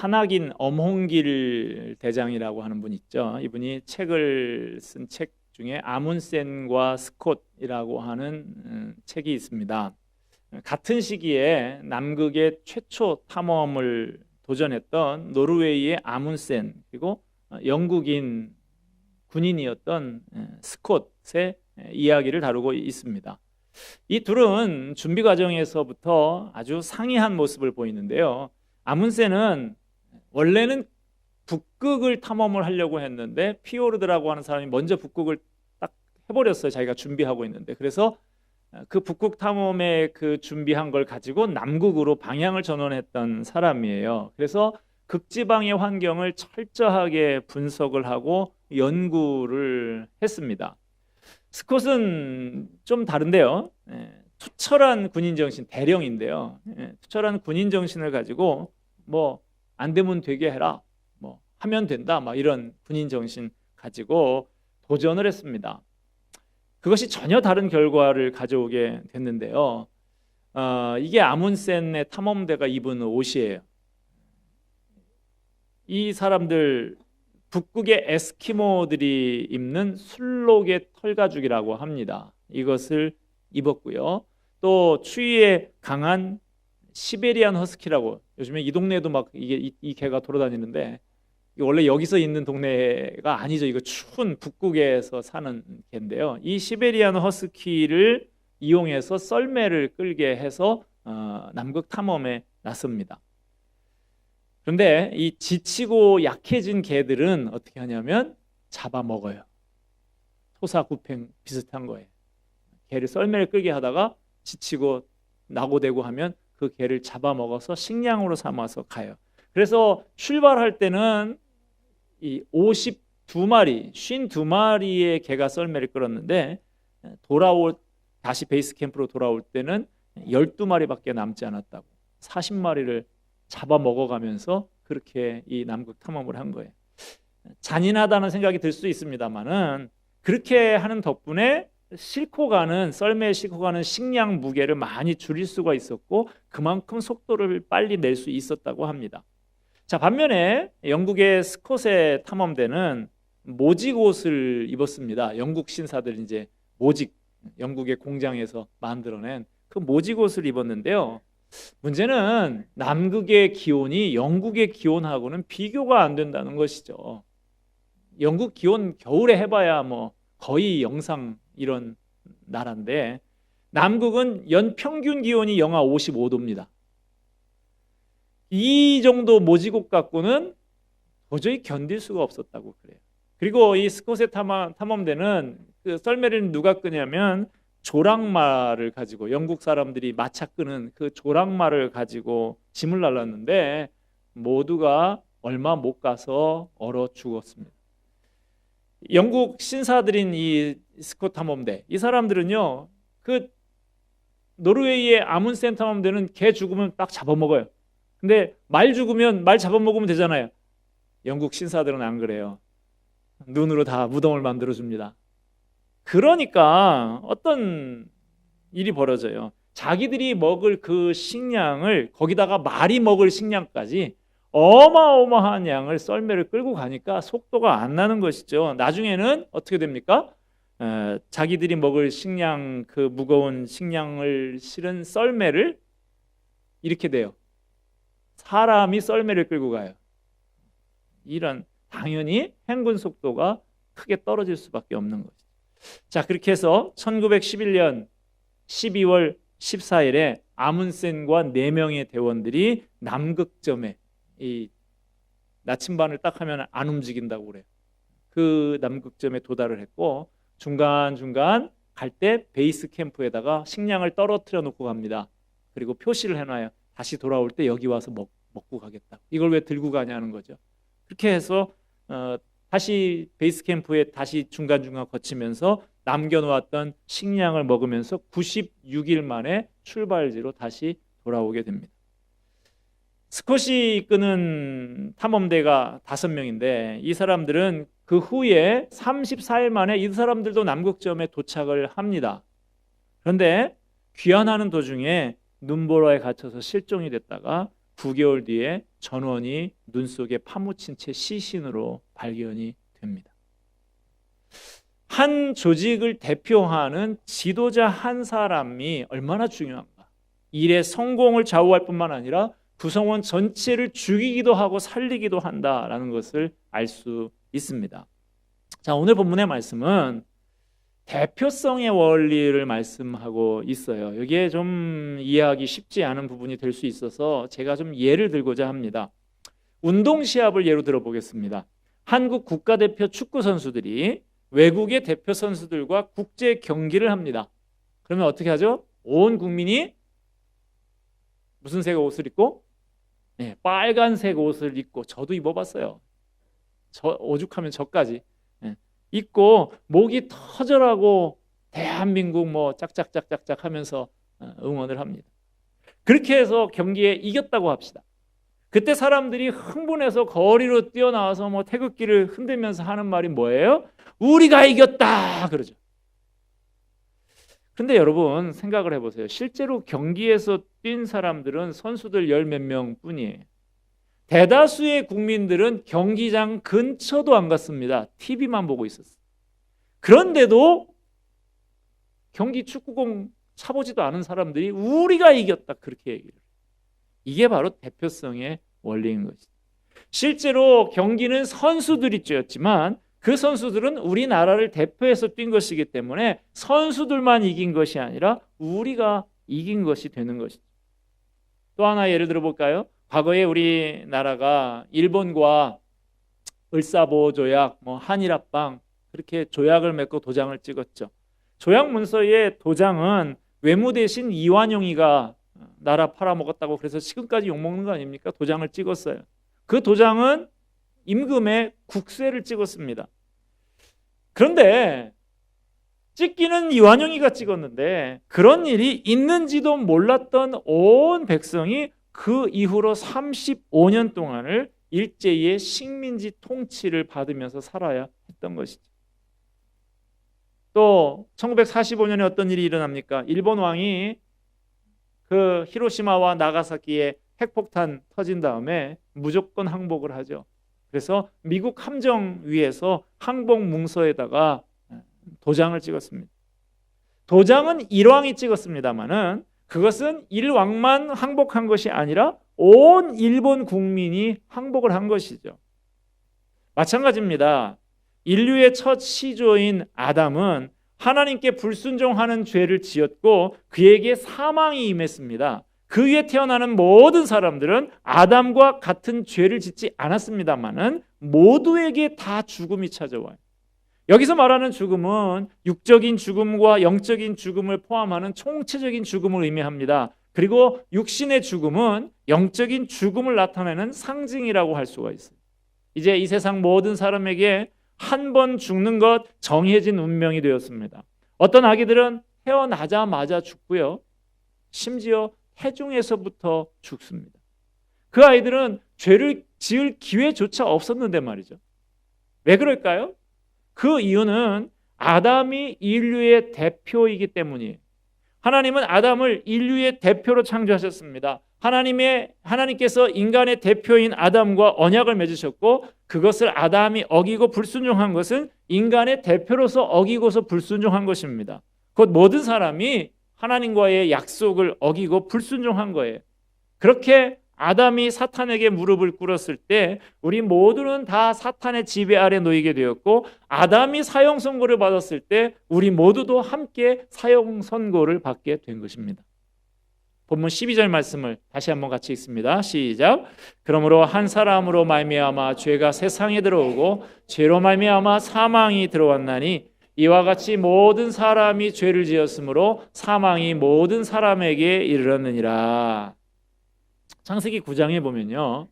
산악인 엄홍길 대장이라고 하는 분 있죠. 이분이 책을 쓴 책 중에 아문센과 스콧이라고 하는 음, 책이 있습니다. 같은 시기에 남극의 최초 탐험을 도전했던 노르웨이의 아문센 그리고 영국인 군인이었던 에, 스콧의 에, 이야기를 다루고 있습니다. 이 둘은 준비 과정에서부터 아주 상이한 모습을 보이는데요. 아문센은 원래는 북극을 탐험을 하려고 했는데 피오르드라고 하는 사람이 먼저 북극을 딱 해버렸어요. 자기가 준비하고 있는데 그래서 그 북극 탐험에 그 준비한 걸 가지고 남극으로 방향을 전환했던 사람이에요. 그래서 극지방의 환경을 철저하게 분석을 하고 연구를 했습니다. 스콧은 좀 다른데요. 예, 투철한 군인 정신, 대령인데요. 예, 투철한 군인 정신을 가지고 뭐 안 되면 되게 해라, 뭐 하면 된다, 막 이런 군인 정신 가지고 도전을 했습니다. 그것이 전혀 다른 결과를 가져오게 됐는데요. 어, 이게 아문센의 탐험대가 입은 옷이에요. 이 사람들 북극의 에스키모들이 입는 술록의 털가죽이라고 합니다. 이것을 입었고요. 또 추위에 강한 시베리안 허스키라고 요즘에 이 동네에도 막 이게 이, 이 개가 돌아다니는데 원래 여기서 있는 동네가 아니죠. 이거 추운 북극에서 사는 개인데요. 이 시베리안 허스키를 이용해서 썰매를 끌게 해서 어, 남극 탐험에 나섭니다. 그런데 이 지치고 약해진 개들은 어떻게 하냐면 잡아먹어요. 토사구팽 비슷한 거예요. 개를 썰매를 끌게 하다가 지치고 나고되고 하면 그 개를 잡아먹어서 식량으로 삼아서 가요. 그래서 출발할 때는 이 52마리, 52마리의 개가 썰매를 끌었는데 돌아올 다시 베이스 캠프로 돌아올 때는 12마리밖에 남지 않았다고. 40마리를 잡아 먹어 가면서 그렇게 이 남극 탐험을 한 거예요. 잔인하다는 생각이 들 수 있습니다만은 그렇게 하는 덕분에 싣고 가는 썰매에 싣고 가는 식량 무게를 많이 줄일 수가 있었고 그만큼 속도를 빨리 낼 수 있었다고 합니다. 자 반면에 영국의 스콧의 탐험대는 모직 옷을 입었습니다. 영국 신사들 이제 모직 영국의 공장에서 만들어낸 그 모직 옷을 입었는데요. 문제는 남극의 기온이 영국의 기온하고는 비교가 안 된다는 것이죠. 영국 기온 겨울에 해봐야 뭐 거의 영상 이런 나라인데 남극은 연 평균 기온이 영하 55도입니다. 이 정도 모지국 갖고는 도저히 견딜 수가 없었다고 그래요. 그리고 이 스콧의 탐험대는 그 썰매를 누가 끄냐면 조랑말을 가지고 영국 사람들이 마차 끄는 그 조랑말을 가지고 짐을 날랐는데 모두가 얼마 못 가서 얼어 죽었습니다. 영국 신사들인 이 스콧 탐험대 이 사람들은요 그 노르웨이의 아문센 탐험대는 개 죽으면 딱 잡아먹어요. 근데 말 죽으면 말 잡아먹으면 되잖아요. 영국 신사들은 안 그래요. 눈으로 다 무덤을 만들어 줍니다. 그러니까 어떤 일이 벌어져요. 자기들이 먹을 그 식량을 거기다가 말이 먹을 식량까지 어마어마한 양을 썰매를 끌고 가니까 속도가 안 나는 것이죠. 나중에는 어떻게 됩니까? 에, 자기들이 먹을 식량 그 무거운 식량을 실은 썰매를 이렇게 돼요. 사람이 썰매를 끌고 가요. 이런 당연히 행군 속도가 크게 떨어질 수밖에 없는 거죠. 자, 그렇게 해서 1911년 12월 14일에 아문센과 4명의 대원들이 남극점에 이 나침반을 딱 하면 안 움직인다고 그래요. 그 남극점에 도달을 했고 중간 중간 갈 때 베이스 캠프에다가 식량을 떨어뜨려 놓고 갑니다. 그리고 표시를 해놔요. 다시 돌아올 때 여기 와서 먹, 먹고 가겠다. 이걸 왜 들고 가냐는 거죠. 그렇게 해서 어, 다시 베이스 캠프에 다시 중간 중간 거치면서 남겨놓았던 식량을 먹으면서 96일 만에 출발지로 다시 돌아오게 됩니다. 스콧이 이끄는 탐험대가 다섯 명인데 이 사람들은 그 후에 34일 만에 이 사람들도 남극점에 도착을 합니다. 그런데 귀환하는 도중에 눈보라에 갇혀서 실종이 됐다가 9개월 뒤에 전원이 눈 속에 파묻힌 채 시신으로 발견이 됩니다. 한 조직을 대표하는 지도자 한 사람이 얼마나 중요한가. 일의 성공을 좌우할 뿐만 아니라 구성원 전체를 죽이기도 하고 살리기도 한다라는 것을 알 수 있습니다. 자, 오늘 본문의 말씀은 대표성의 원리를 말씀하고 있어요. 여기에 좀 이해하기 쉽지 않은 부분이 될 수 있어서 제가 좀 예를 들고자 합니다. 운동 시합을 예로 들어보겠습니다. 한국 국가대표 축구 선수들이 외국의 대표 선수들과 국제 경기를 합니다. 그러면 어떻게 하죠? 온 국민이 무슨 색 옷을 입고? 네, 빨간색 옷을 입고 저도 입어봤어요. 저 오죽하면 저까지 네, 입고 목이 터져라고 대한민국 뭐 짝짝짝짝짝 하면서 어, 응원을 합니다. 그렇게 해서 경기에 이겼다고 합시다. 그때 사람들이 흥분해서 거리로 뛰어나와서 뭐 태극기를 흔들면서 하는 말이 뭐예요? 우리가 이겼다 그러죠. 근데 여러분 생각을 해보세요. 실제로 경기에서 뛴 사람들은 선수들 열 몇 명 뿐이에요. 대다수의 국민들은 경기장 근처도 안 갔습니다. TV만 보고 있었어요. 그런데도 경기 축구공 차보지도 않은 사람들이 우리가 이겼다 그렇게 얘기를. 이게 바로 대표성의 원리인 것이죠. 실제로 경기는 선수들이 뛰었지만 그 선수들은 우리나라를 대표해서 뛴 것이기 때문에 선수들만 이긴 것이 아니라 우리가 이긴 것이 되는 것이죠. 또 하나 예를 들어 볼까요? 과거에 우리나라가 일본과 을사보호 조약, 뭐 한일 합방 그렇게 조약을 맺고 도장을 찍었죠. 조약 문서의 도장은 외무 대신 이완용이가 나라 팔아먹었다고 그래서 지금까지 욕먹는 거 아닙니까? 도장을 찍었어요. 그 도장은 임금의 국세를 찍었습니다. 그런데 찍기는 이완용이가 찍었는데 그런 일이 있는지도 몰랐던 온 백성이 그 이후로 35년 동안을 일제의 식민지 통치를 받으면서 살아야 했던 것이죠. 또 1945년에 어떤 일이 일어납니까? 일본 왕이 그 히로시마와 나가사키에 핵폭탄 터진 다음에 무조건 항복을 하죠. 그래서 미국 함정 위에서 항복 문서에다가 도장을 찍었습니다. 도장은 일왕이 찍었습니다만은 그것은 일왕만 항복한 것이 아니라 온 일본 국민이 항복을 한 것이죠. 마찬가지입니다. 인류의 첫 시조인 아담은 하나님께 불순종하는 죄를 지었고 그에게 사망이 임했습니다. 그 위에 태어나는 모든 사람들은 아담과 같은 죄를 짓지 않았습니다만은 모두에게 다 죽음이 찾아와요. 여기서 말하는 죽음은 육적인 죽음과 영적인 죽음을 포함하는 총체적인 죽음을 의미합니다. 그리고 육신의 죽음은 영적인 죽음을 나타내는 상징이라고 할 수가 있어요. 이제 이 세상 모든 사람에게 한 번 죽는 것 정해진 운명이 되었습니다. 어떤 아기들은 태어나자마자 죽고요. 심지어 태중에서부터 죽습니다. 그 아이들은 죄를 지을 기회조차 없었는데 말이죠. 왜 그럴까요? 그 이유는 아담이 인류의 대표이기 때문이에요. 하나님은 아담을 인류의 대표로 창조하셨습니다. 하나님의 하나님께서 인간의 대표인 아담과 언약을 맺으셨고 그것을 아담이 어기고 불순종한 것은 인간의 대표로서 어기고서 불순종한 것입니다. 곧 모든 사람이 하나님과의 약속을 어기고 불순종한 거예요. 그렇게 아담이 사탄에게 무릎을 꿇었을 때 우리 모두는 다 사탄의 지배 아래 놓이게 되었고 아담이 사형 선고를 받았을 때 우리 모두도 함께 사형 선고를 받게 된 것입니다. 본문 12절 말씀을 다시 한번 같이 읽습니다. 시작. 그러므로 한 사람으로 말미암아 죄가 세상에 들어오고 죄로 말미암아 사망이 들어왔나니 이와 같이 모든 사람이 죄를 지었으므로 사망이 모든 사람에게 이르렀느니라. 창세기 9장에 보면요.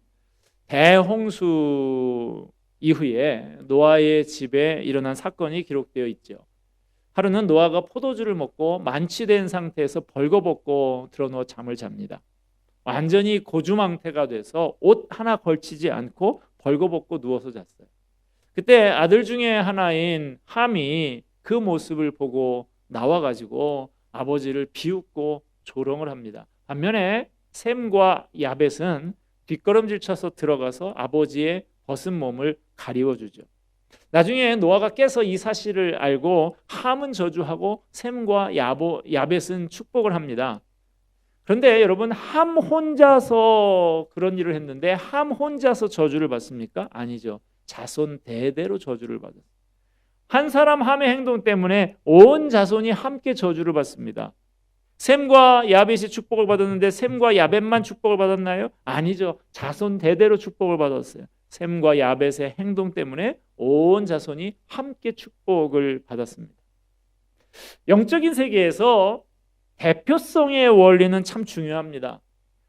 대홍수 이후에 노아의 집에 일어난 사건이 기록되어 있죠. 하루는 노아가 포도주를 먹고 만취된 상태에서 벌거벗고 들어누워 잠을 잡니다. 완전히 고주망태가 돼서 옷 하나 걸치지 않고 벌거벗고 누워서 잤어요. 그때 아들 중에 하나인 함이 그 모습을 보고 나와가지고 아버지를 비웃고 조롱을 합니다. 반면에 샘과 야벳은 뒷걸음질 쳐서 들어가서 아버지의 벗은 몸을 가리워 주죠. 나중에 노아가 깨서 이 사실을 알고 함은 저주하고 샘과 야보, 야벳은 축복을 합니다. 그런데 여러분 함 혼자서 그런 일을 했는데 함 혼자서 저주를 받습니까? 아니죠. 자손 대대로 저주를 받았어요. 한 사람 함의 행동 때문에 온 자손이 함께 저주를 받습니다. 샘과 야벳이 축복을 받았는데 샘과 야벳만 축복을 받았나요? 아니죠. 자손 대대로 축복을 받았어요. 샘과 야벳의 행동 때문에 온 자손이 함께 축복을 받았습니다. 영적인 세계에서 대표성의 원리는 참 중요합니다.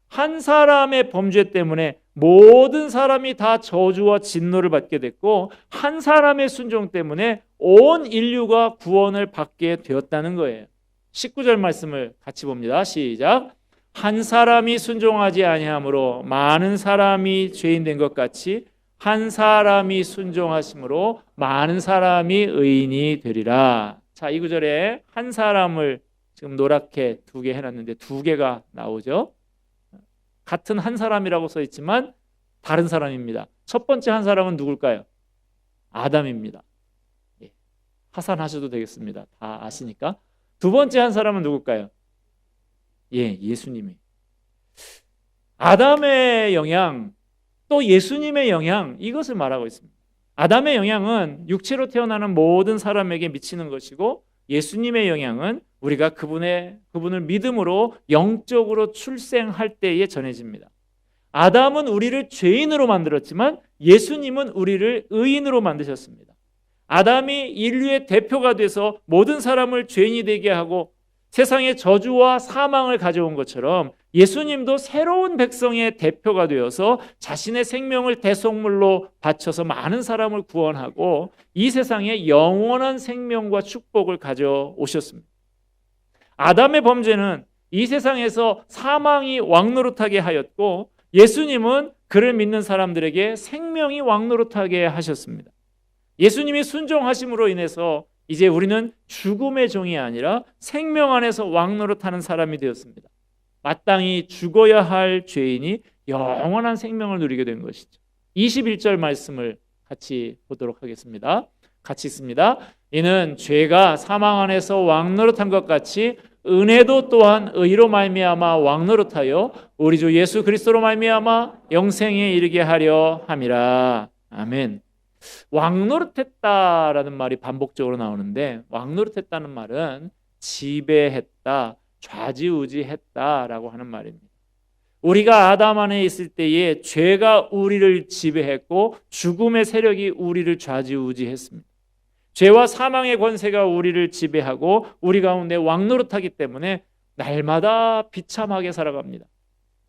한 사람의 범죄 때문에 모든 사람이 다 저주와 진노를 받게 됐고 한 사람의 순종 때문에 온 인류가 구원을 받게 되었다는 거예요. 19절 말씀을 같이 봅니다. 시작. 한 사람이 순종하지 아니하므로 많은 사람이 죄인 된 것 같이 한 사람이 순종하심으로 많은 사람이 의인이 되리라. 자, 이 구절에 한 사람을 지금 노랗게 두 개 해놨는데 두 개가 나오죠. 같은 한 사람이라고 써 있지만 다른 사람입니다. 첫 번째 한 사람은 누굴까요? 아담입니다. 예. 하산하셔도 되겠습니다. 다 아시니까. 두 번째 한 사람은 누굴까요? 예, 예수님이. 아담의 영향, 또 예수님의 영향, 이것을 말하고 있습니다. 아담의 영향은 육체로 태어나는 모든 사람에게 미치는 것이고 예수님의 영향은 우리가 그분의 그분을 믿음으로 영적으로 출생할 때에 전해집니다. 아담은 우리를 죄인으로 만들었지만 예수님은 우리를 의인으로 만드셨습니다. 아담이 인류의 대표가 돼서 모든 사람을 죄인이 되게 하고 세상의 저주와 사망을 가져온 것처럼 예수님도 새로운 백성의 대표가 되어서 자신의 생명을 대속물로 바쳐서 많은 사람을 구원하고 이 세상에 영원한 생명과 축복을 가져오셨습니다. 아담의 범죄는 이 세상에서 사망이 왕노릇하게 하였고 예수님은 그를 믿는 사람들에게 생명이 왕노릇하게 하셨습니다. 예수님이 순종하심으로 인해서 이제 우리는 죽음의 종이 아니라 생명 안에서 왕노릇하는 사람이 되었습니다. 마땅히 죽어야 할 죄인이 영원한 생명을 누리게 된 것이죠. 21절 말씀을 같이 보도록 하겠습니다. 같이 있습니다. 이는 죄가 사망 안에서 왕노릇한 것 같이 은혜도 또한 의로 말미암아 왕노릇하여 우리 주 예수 그리스도로 말미암아 영생에 이르게 하려 함이라. 아멘. 왕노릇했다라는 말이 반복적으로 나오는데 왕노릇했다는 말은 지배했다, 좌지우지했다라고 하는 말입니다. 우리가 아담 안에 있을 때에 죄가 우리를 지배했고 죽음의 세력이 우리를 좌지우지했습니다. 죄와 사망의 권세가 우리를 지배하고 우리 가운데 왕노릇하기 때문에 날마다 비참하게 살아갑니다.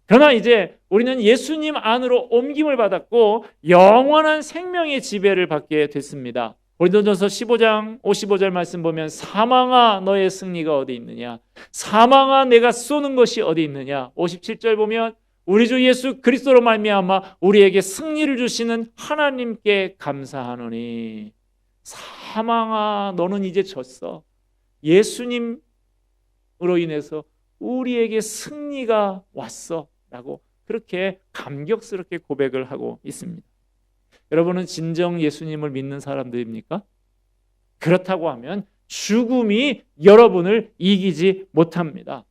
그러나 이제 우리는 예수님 안으로 옮김을 받았고 영원한 생명의 지배를 받게 됐습니다. 고린도전서 15장 55절 말씀 보면 사망아 너의 승리가 어디 있느냐? 사망아 내가 쏘는 것이 어디 있느냐? 57절 보면 우리 주 예수 그리스도로 말미암아 우리에게 승리를 주시는 하나님께 감사하노니 사망아 너는 이제 졌어. 예수님으로 인해서 우리에게 승리가 왔어. 라고 그렇게 감격스럽게 고백을 하고 있습니다. 여러분은 진정 예수님을 믿는 사람들입니까? 그렇다고 하면 죽음이 여러분을 이기지 못합니다.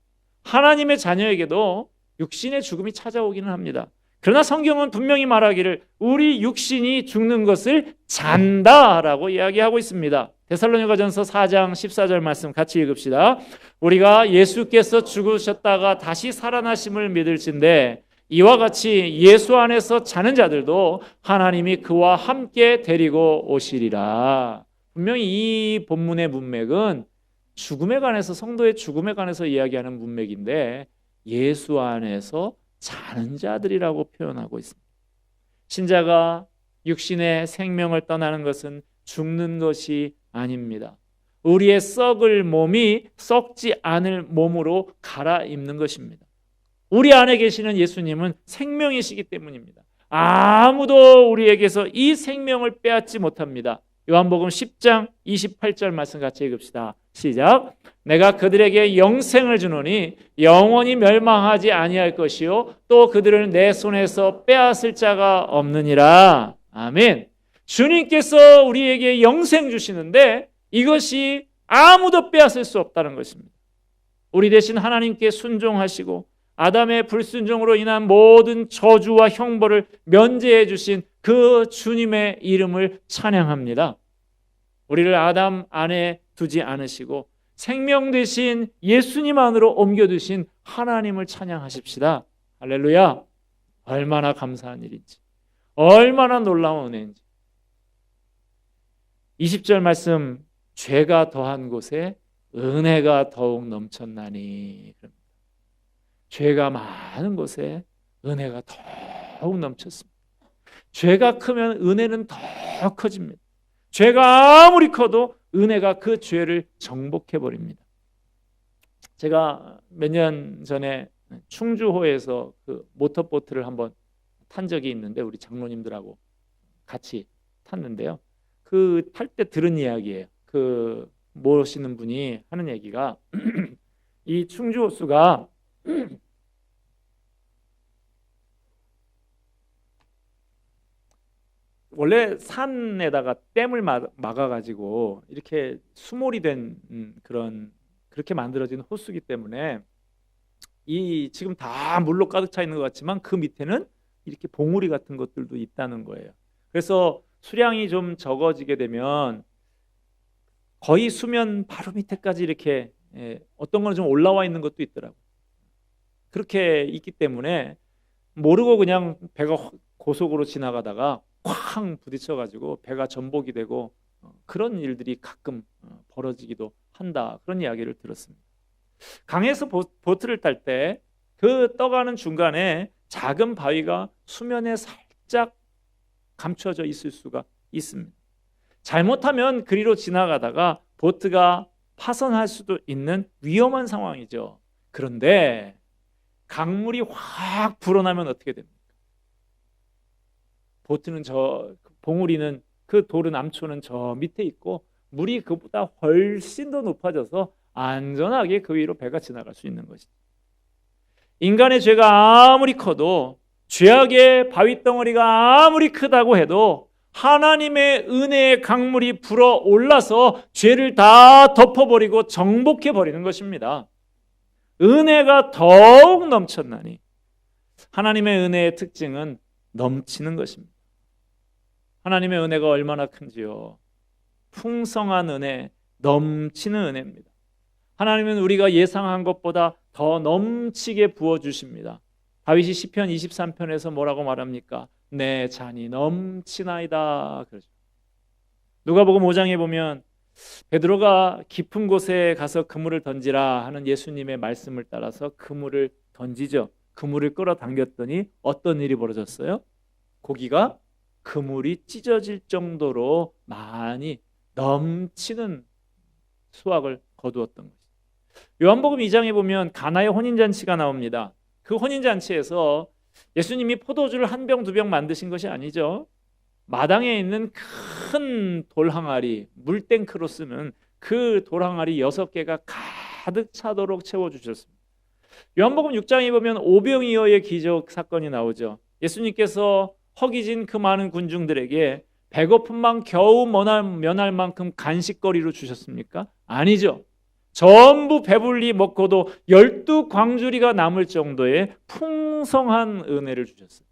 하나님의 자녀에게도 육신의 죽음이 찾아오기는 합니다. 그러나 성경은 분명히 말하기를 우리 육신이 죽는 것을 잔다라고 이야기하고 있습니다. 데살로니가전서 4장 14절 말씀 같이 읽읍시다. 우리가 예수께서 죽으셨다가 다시 살아나심을 믿을진데 이와 같이 예수 안에서 자는 자들도 하나님이 그와 함께 데리고 오시리라. 분명히 이 본문의 문맥은 죽음에 관해서 성도의 죽음에 관해서 이야기하는 문맥인데 예수 안에서 자는 자들이라고 표현하고 있습니다. 신자가 육신의 생명을 떠나는 것은 죽는 것이 아닙니다. 우리의 썩을 몸이 썩지 않을 몸으로 갈아입는 것입니다. 우리 안에 계시는 예수님은 생명이시기 때문입니다. 아무도 우리에게서 이 생명을 빼앗지 못합니다. 요한복음 10장 28절 말씀 같이 읽읍시다. 시작. 내가 그들에게 영생을 주노니 영원히 멸망하지 아니할 것이요 또 그들을 내 손에서 빼앗을 자가 없느니라. 아멘. 주님께서 우리에게 영생 주시는데 이것이 아무도 빼앗을 수 없다는 것입니다. 우리 대신 하나님께 순종하시고 아담의 불순종으로 인한 모든 저주와 형벌을 면제해 주신 그 주님의 이름을 찬양합니다. 우리를 아담 안에 두지 않으시고 생명 대신 예수님 안으로 옮겨두신 하나님을 찬양하십시다. 할렐루야. 얼마나 감사한 일인지. 얼마나 놀라운 은혜인지. 20절 말씀 죄가 더한 곳에 은혜가 더욱 넘쳤나니 죄가 많은 곳에 은혜가 더욱 넘쳤습니다. 죄가 크면 은혜는 더 커집니다. 죄가 아무리 커도 은혜가 그 죄를 정복해 버립니다. 제가 몇 년 전에 충주호에서 그 모터보트를 한번 탄 적이 있는데 우리 장로님들하고 같이 탔는데요. 그 탈 때 들은 이야기예요. 그 모시는 분이 하는 얘기가 이 충주 호수가 원래 산에다가 댐을 막아가지고 이렇게 수몰이 된 음, 그런 그렇게 만들어진 호수기 때문에 이 지금 다 물로 가득 차 있는 것 같지만 그 밑에는 이렇게 봉우리 같은 것들도 있다는 거예요. 그래서 수량이 좀 적어지게 되면 거의 수면 바로 밑에까지 이렇게 예, 어떤 거는 좀 올라와 있는 것도 있더라고. 그렇게 있기 때문에 모르고 그냥 배가 고속으로 지나가다가 쾅 부딪혀가지고 배가 전복이 되고 어, 그런 일들이 가끔 어, 벌어지기도 한다 그런 이야기를 들었습니다. 강에서 보트를 탈 때 그 떠가는 중간에 작은 바위가 수면에 살짝 감춰져 있을 수가 있습니다. 잘못하면 그리로 지나가다가 보트가 파손할 수도 있는 위험한 상황이죠. 그런데 강물이 확 불어나면 어떻게 됩니까? 보트는 저 봉우리는 그 돌은 암초는 저 밑에 있고 물이 그보다 훨씬 더 높아져서 안전하게 그 위로 배가 지나갈 수 있는 것이죠. 인간의 죄가 아무리 커도 죄악의 바위 덩어리가 아무리 크다고 해도 하나님의 은혜의 강물이 불어 올라서 죄를 다 덮어버리고 정복해 버리는 것입니다. 은혜가 더욱 넘쳤나니 하나님의 은혜의 특징은 넘치는 것입니다. 하나님의 은혜가 얼마나 큰지요. 풍성한 은혜, 넘치는 은혜입니다. 하나님은 우리가 예상한 것보다 더 넘치게 부어 주십니다. 다윗이 시편 23편에서 뭐라고 말합니까? 내 잔이 넘치나이다 그러죠. 누가복음 5장에 보면 베드로가 깊은 곳에 가서 그물을 던지라 하는 예수님의 말씀을 따라서 그물을 던지죠. 그물을 끌어당겼더니 어떤 일이 벌어졌어요? 고기가 그물이 찢어질 정도로 많이 넘치는 수확을 거두었던 것이죠. 요한복음 2장에 보면 가나의 혼인 잔치가 나옵니다. 그 혼인 잔치에서 예수님이 포도주를 한 병 두 병 만드신 것이 아니죠. 마당에 있는 큰 돌항아리, 물탱크로 쓰는 그 돌항아리 여섯 개가 가득 차도록 채워 주셨습니다. 요한복음 6장에 보면 오병이어의 기적 사건이 나오죠. 예수님께서 허기진 그 많은 군중들에게 배고픔만 겨우 면할 만큼 간식거리로 주셨습니까? 아니죠. 전부 배불리 먹고도 열두 광주리가 남을 정도의 풍성한 은혜를 주셨어요.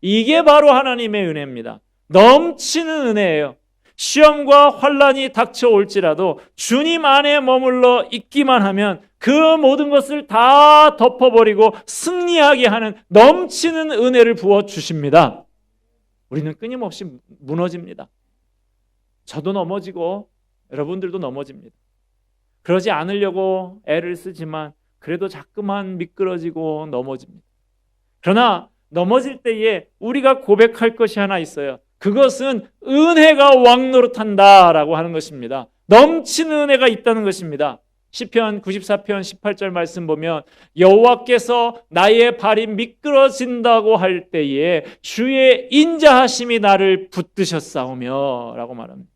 이게 바로 하나님의 은혜입니다. 넘치는 은혜예요. 시험과 환란이 닥쳐올지라도 주님 안에 머물러 있기만 하면 그 모든 것을 다 덮어버리고 승리하게 하는 넘치는 은혜를 부어 주십니다. 우리는 끊임없이 무너집니다. 저도 넘어지고 여러분들도 넘어집니다. 그러지 않으려고 애를 쓰지만 그래도 자꾸만 미끄러지고 넘어집니다. 그러나 넘어질 때에 우리가 고백할 것이 하나 있어요. 그것은 은혜가 왕노릇한다라고 하는 것입니다. 넘치는 은혜가 있다는 것입니다. 시편 94편 18절 말씀 보면 여호와께서 나의 발이 미끄러진다고 할 때에 주의 인자하심이 나를 붙드셨사오며라고 말합니다.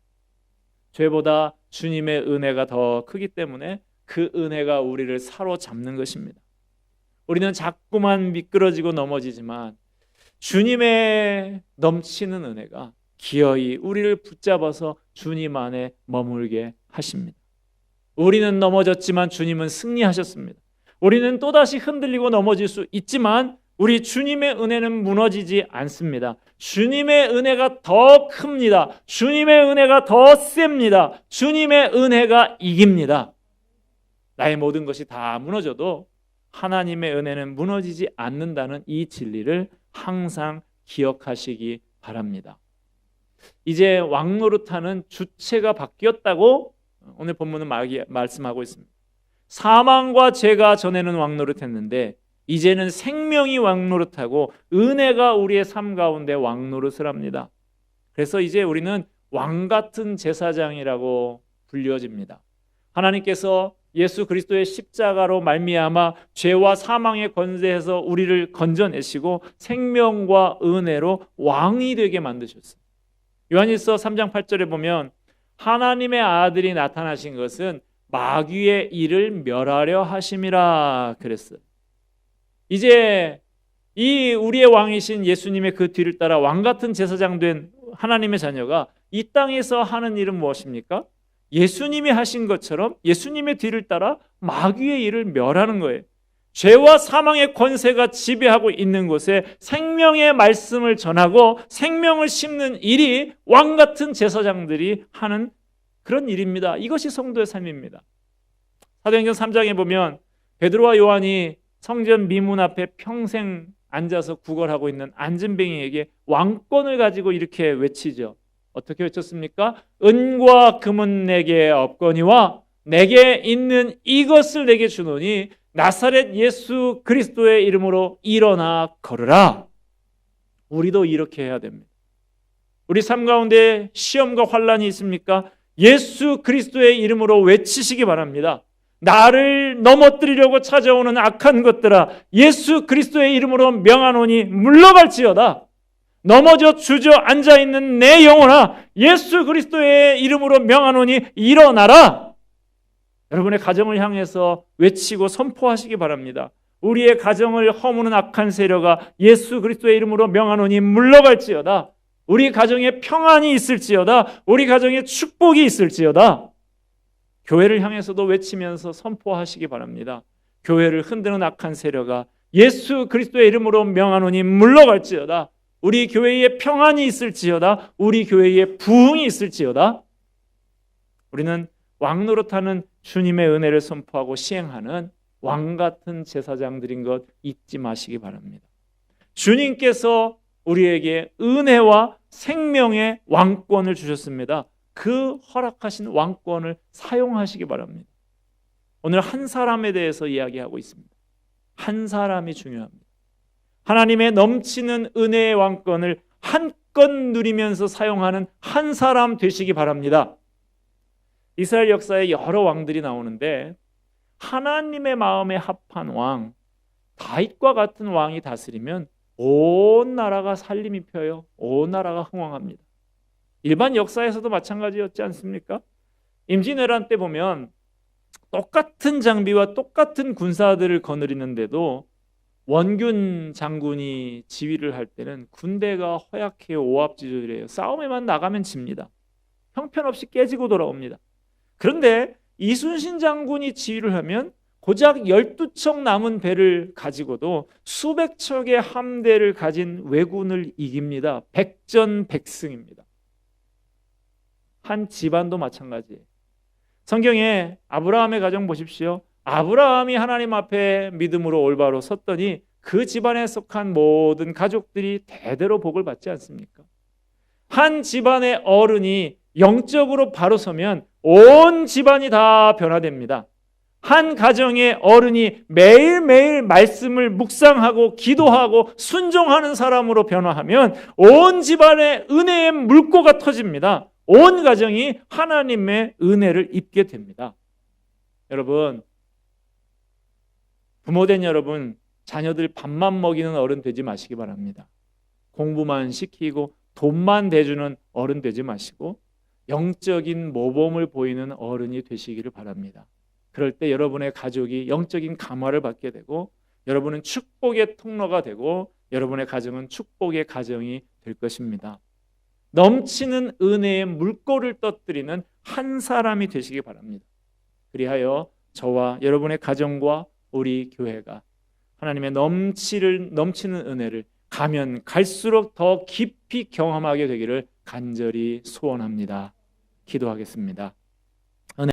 죄보다 주님의 은혜가 더 크기 때문에 그 은혜가 우리를 사로잡는 것입니다. 우리는 자꾸만 미끄러지고 넘어지지만 주님의 넘치는 은혜가 기어이 우리를 붙잡아서 주님 안에 머물게 하십니다. 우리는 넘어졌지만 주님은 승리하셨습니다. 우리는 또다시 흔들리고 넘어질 수 있지만 우리 주님의 은혜는 무너지지 않습니다. 주님의 은혜가 더 큽니다. 주님의 은혜가 더 셉니다. 주님의 은혜가 이깁니다. 나의 모든 것이 다 무너져도 하나님의 은혜는 무너지지 않는다는 이 진리를 항상 기억하시기 바랍니다. 이제 왕노릇하는 주체가 바뀌었다고 오늘 본문은 말씀하고 있습니다. 사망과 죄가 전에는 왕노릇했는데 이제는 생명이 왕노릇하고 은혜가 우리의 삶 가운데 왕노릇을 합니다. 그래서 이제 우리는 왕 같은 제사장이라고 불려집니다. 하나님께서 예수 그리스도의 십자가로 말미암아 죄와 사망의 권세에서 우리를 건져내시고 생명과 은혜로 왕이 되게 만드셨어요. 요한일서 3장 8절에 보면 하나님의 아들이 나타나신 것은 마귀의 일을 멸하려 하심이라 그랬어요. 이제 이 우리의 왕이신 예수님의 그 뒤를 따라 왕 같은 제사장 된 하나님의 자녀가 이 땅에서 하는 일은 무엇입니까? 예수님이 하신 것처럼 예수님의 뒤를 따라 마귀의 일을 멸하는 거예요. 죄와 사망의 권세가 지배하고 있는 곳에 생명의 말씀을 전하고 생명을 심는 일이 왕 같은 제사장들이 하는 그런 일입니다. 이것이 성도의 삶입니다. 사도행전 3장에 보면 베드로와 요한이 성전 미문 앞에 평생 앉아서 구걸하고 있는 안진뱅이에게 왕권을 가지고 이렇게 외치죠. 어떻게 외쳤습니까? 은과 금은 내게 없거니와 내게 있는 이것을 내게 주노니 나사렛 예수 그리스도의 이름으로 일어나 걸으라. 우리도 이렇게 해야 됩니다. 우리 삶 가운데 시험과 환란이 있습니까? 예수 그리스도의 이름으로 외치시기 바랍니다. 나를 넘어뜨리려고 찾아오는 악한 것들아 예수 그리스도의 이름으로 명하노니 물러갈지어다. 넘어져 주저앉아 있는 내 영혼아 예수 그리스도의 이름으로 명하노니 일어나라. 여러분의 가정을 향해서 외치고 선포하시기 바랍니다. 우리의 가정을 허무는 악한 세력아 예수 그리스도의 이름으로 명하노니 물러갈지어다. 우리 가정에 평안이 있을지어다. 우리 가정에 축복이 있을지어다. 교회를 향해서도 외치면서 선포하시기 바랍니다. 교회를 흔드는 악한 세력아 예수 그리스도의 이름으로 명하노니 물러갈지어다. 우리 교회에 평안이 있을지어다. 우리 교회에 부흥이 있을지어다. 우리는 왕노릇하는 주님의 은혜를 선포하고 시행하는 왕 같은 제사장들인 것 잊지 마시기 바랍니다. 주님께서 우리에게 은혜와 생명의 왕권을 주셨습니다. 그 허락하신 왕권을 사용하시기 바랍니다. 오늘 한 사람에 대해서 이야기하고 있습니다. 한 사람이 중요합니다. 하나님의 넘치는 은혜의 왕권을 한껏 누리면서 사용하는 한 사람 되시기 바랍니다. 이스라엘 역사에 여러 왕들이 나오는데 하나님의 마음에 합한 왕, 다윗과 같은 왕이 다스리면 온 나라가 살림이 펴요. 온 나라가 흥왕합니다. 일반 역사에서도 마찬가지였지 않습니까? 임진왜란 때 보면 똑같은 장비와 똑같은 군사들을 거느리는데도 원균 장군이 지휘를 할 때는 군대가 허약해요. 오합지졸이에요. 싸움에만 나가면 집니다. 형편없이 깨지고 돌아옵니다. 그런데 이순신 장군이 지휘를 하면 고작 12척 남은 배를 가지고도 수백 척의 함대를 가진 왜군을 이깁니다. 백전백승입니다. 한 집안도 마찬가지예요. 성경에 아브라함의 가정 보십시오. 아브라함이 하나님 앞에 믿음으로 올바로 섰더니 그 집안에 속한 모든 가족들이 대대로 복을 받지 않습니까? 한 집안의 어른이 영적으로 바로 서면 온 집안이 다 변화됩니다. 한 가정의 어른이 매일매일 말씀을 묵상하고 기도하고 순종하는 사람으로 변화하면 온 집안의 은혜의 물고가 터집니다. 온 가정이 하나님의 은혜를 입게 됩니다. 여러분, 부모된 여러분, 자녀들 밥만 먹이는 어른 되지 마시기 바랍니다. 공부만 시키고 돈만 대주는 어른 되지 마시고 영적인 모범을 보이는 어른이 되시기를 바랍니다. 그럴 때 여러분의 가족이 영적인 감화를 받게 되고 여러분은 축복의 통로가 되고 여러분의 가정은 축복의 가정이 될 것입니다. 넘치는 은혜의 물꼬를 떠뜨리는 한 사람이 되시기 바랍니다. 그리하여 저와 여러분의 가정과 우리 교회가 하나님의 넘치를 넘치는 은혜를 가면 갈수록 더 깊이 경험하게 되기를 간절히 소원합니다. 기도하겠습니다.